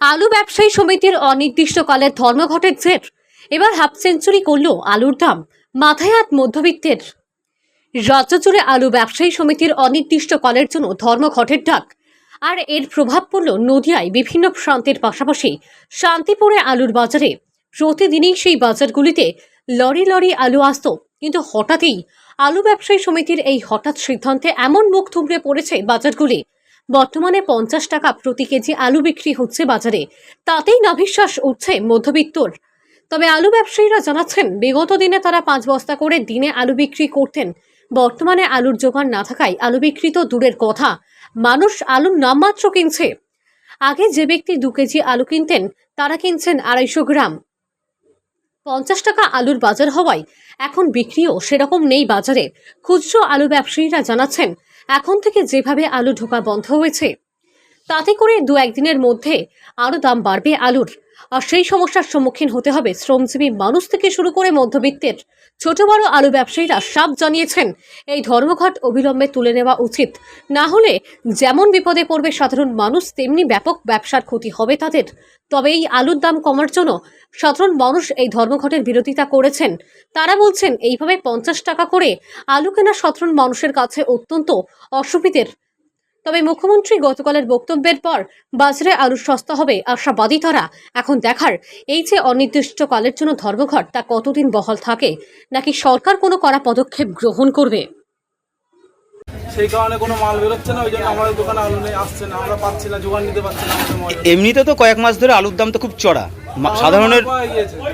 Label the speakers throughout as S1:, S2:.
S1: আলু ব্যবসায়ী সমিতির অনির্দিষ্টকালের ধর্মঘটের জের এবার হাফ সেঞ্চুরি করল আলুর দাম, মাথায় হাত মধ্যবিত্তের। রাজ্য জুড়ে আলু ব্যবসায়ী সমিতির অনির্দিষ্টকালের জন্য ধর্মঘটের ডাক। আর এর প্রভাব পড়ল নদিয়ায় বিভিন্ন প্রান্তের পাশাপাশি শান্তিপুরে আলুর বাজারে। প্রতিদিনই সেই বাজারগুলিতে লরি লরি আলু আসত, কিন্তু হঠাৎই আলু ব্যবসায়ী সমিতির এই হঠাৎ সিদ্ধান্তে এমন মুখ থুবড়ে পড়েছে বাজারগুলি। বর্তমানে পঞ্চাশ টাকা প্রতি কেজি আলু বিক্রি হচ্ছে বাজারে। তাতেই নাভিশ্বাস উঠছে মধ্যবিত্তর। তবে আলু ব্যবসায়ীরা জানাচ্ছেন, বিগত দিনে তারা পাঁচ বস্তা করে দিনে আলু বিক্রি করতেন। বর্তমানে আলুর জোগান না থাকায় আলু বিক্রি তো দূরের কথা। মানুষ আলুর নামমাত্র কিনছে। আগে যে ব্যক্তি দু কেজি আলু কিনতেন, তারা কিনছেন আড়াইশো গ্রাম। পঞ্চাশ টাকা আলুর বাজার হওয়ায় এখন বিক্রিও সেরকম নেই বাজারে। খুচরো আলু ব্যবসায়ীরা জানাচ্ছেন এখন থেকে যেভাবে আলু ঢোকা বন্ধ হয়েছে, তাতে করে দু একদিনের মধ্যে আরও দাম বাড়বে আলুর। আর সেই সমস্যার সম্মুখীন হতে হবে শ্রমজীবী মানুষ থেকে শুরু করে মধ্যবিত্তের। ছোট বড় আলু ব্যবসায়ীরা সাপ জানিয়েছেন, এই ধর্মঘট অবিলম্বে তুলে নেওয়া উচিত। না হলে যেমন বিপদে পড়বে সাধারণ মানুষ, তেমনি ব্যাপক ব্যবসার ক্ষতি হবে তাদের। তবে এই আলুর দাম কমার জন্য সাধারণ মানুষ এই ধর্মঘটের বিরোধিতা করেছেন। তারা বলছেন, এইভাবে পঞ্চাশ টাকা করে আলু কেনা সাধারণ মানুষের কাছে অত্যন্ত অসুবিধের। তবে মুখ্যমন্ত্রী গতকালের বক্তব্যের পর বাজারে আলু সস্তা হবে আশাবাদী তারা। এখন দেখার এই যে অনির্দিষ্টকালের জন্য ধর্মঘট তা কতদিন বহাল থাকে? নাকি সরকার কোনো কড়া পদক্ষেপ গ্রহণ করবে?
S2: সেই কারণে কোনো মাল বেরোচ্ছে না ওই জন্য আমাদের দোকানে আলু নেই আসছে না। আমরা পাচ্ছি না জোগান পারছি না
S3: এমনিতে তো কয়েক মাস ধরে আলুর দাম তো খুব চড়া। সাধারণের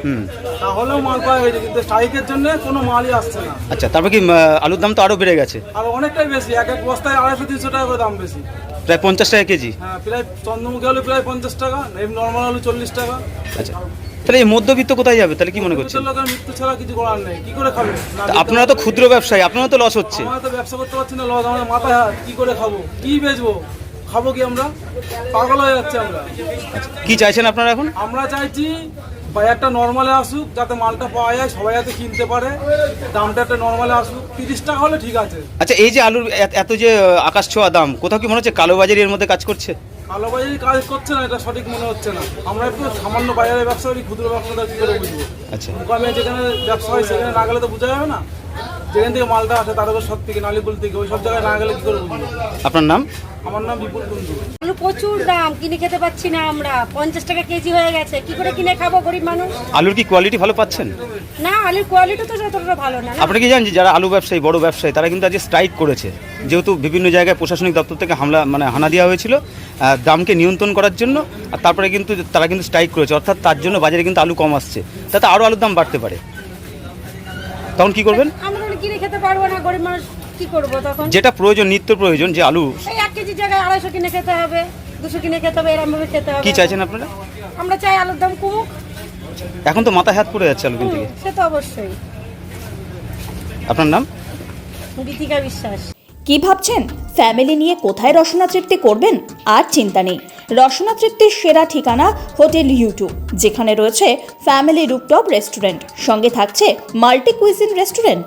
S3: হুম।
S2: তাহলেও মাল পাওয়া গেছে কিন্তু স্ট্রাইকের জন্য কোনো মালই আসছে না।
S3: আচ্ছা তারপর কি আলুর দাম তো আরও বেড়ে গেছে।
S2: আর অনেকটাই বেশি এক এক বস্তায় আড়াইশো তিনশো টাকা করে দাম বেশি।
S3: প্রায় পঞ্চাশ টাকা কেজি।
S2: হ্যাঁ প্রায় চন্দ্রমুখী আলু প্রায় পঞ্চাশ টাকা নর্মাল আলু চল্লিশ টাকা।
S3: আচ্ছা তাহলে এই মধ্যবিত্ত কোথায় যাবে? তাহলে কি মনে করছেন?
S2: মৃত্যু ছাড়া কিছু করার নেই কি করে খাবে?
S3: আপনারা তো ক্ষুদ্র ব্যবসায়ী আপনারা তো লস হচ্ছে।
S2: আমরা তো ব্যবসা করতে পারছি না লস আমাদের মাথায় হাত কি করে খাব? কি বেচবো? খাব কি আমরা? পাগল হয়ে যাচ্ছে আমরা।
S3: কি চাইছেন আপনারা এখন?
S2: আমরা চাইছি বাজারটা নর্মালে আসুক যাতে মালটা পাওয়া যায় সবাই যাতে কিনতে পারে। দামটা একটা নর্মালে আসুক। তিরিশ টাকা হলে ঠিক আছে।
S3: আচ্ছা এই যে আলুর এত- যে আকাশ ছোঁয়া দাম কোথাও কি মনে হচ্ছে কালোবাজারি এর মধ্যে কাজ করছে?
S2: কালোবাজারি কাজ করছে না এটা সঠিক মনে হচ্ছে না। আমরা একটু সামান্য বাজারে ব্যবসা করি ক্ষুদ্র ব্যবসাটা কি করে বুঝব?
S3: আচ্ছা।
S2: মুকামে যেখানে ব্যবসা হয় সেখানে না গেলে তো বোঝা যাবে না। যেখান থেকে মালটা আসে তাদের সব থেকে নালিপুল থেকে ওই সব জায়গায় না গেলে কি করে বুঝব?
S3: আপনার নাম?
S2: আমার নাম বিপুল কুন্ডু।
S4: আলু প্রচুর দাম কিনে খেতে পাচ্ছি না আমরা। পঞ্চাশ টাকা কেজি হয়ে গেছে। কি করে কিনে খাব গরিব মানুষ?
S3: আলুর কি কোয়ালিটি ভালো পাচ্ছেন?
S4: না আলুর কোয়ালিটি তো যতটা ভালো না?
S3: আপনি কি জানেন যে যারা আলু ব্যবসায়ী বড় ব্যবসায়ী তারা কিন্তু আজকে স্ট্রাইক করেছে। যেহেতু বিভিন্ন জায়গায় প্রশাসনিক দপ্তর থেকে হামলা মানে হানা দেওয়া হয়েছিল দামকে নিয়ন্ত্রণ করার জন্য আর তারপরে কিন্তু তারা কিন্তু স্ট্রাইক করেছে। অর্থাৎ তার জন্য বাজারে কিন্তু আলু কম আসছে। তাতে আরও আলুর দাম বাড়তে পারে। তখন কি করবেন?
S4: আমরা কিনে খেতে পারব না গরিব মানুষ কি করব তখন?
S3: যেটা প্রয়োজন নিত্য প্রয়োজন যে আলু
S4: কেজি জায়গায় আড়াইশো কিনে খেতে হবে দুশো কিনে খেতে হবে এরকম ভাবে খেতে হবে।
S3: কি চাইছেন আপনারা?
S4: আমরা চাই আলুর দাম কমুক।
S3: এখন তো মাথায় হাত পড়ে যাচ্ছে আলু কিনতে গিয়ে।
S4: সে তো অবশ্যই।
S3: আপনার নাম?
S4: গীতিকা বিশ্বাস।
S5: কি ভাবছেন? ফ্যামিলি নিয়ে কোথায় রসনা তৃপ্তি করবেন? আর চিন্তা নেই। রসনা তৃপ্তির সেরা ঠিকানা হোটেল ইউটিউব যেখানে রয়েছে ফ্যামিলি রুপটপ রেস্টুরেন্ট সঙ্গে থাকছে multi cuisine restaurant.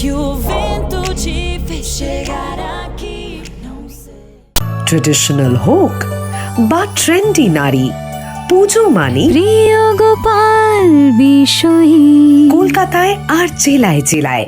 S6: que o vento te fez chegar aqui? Não sei.
S7: Traditional হোক বা ট্রেন্ডি নারী পুজো মানে
S8: প্রিয় গোপাল বিষয়ী
S7: কলকাতায় আর জেলায় জেলায়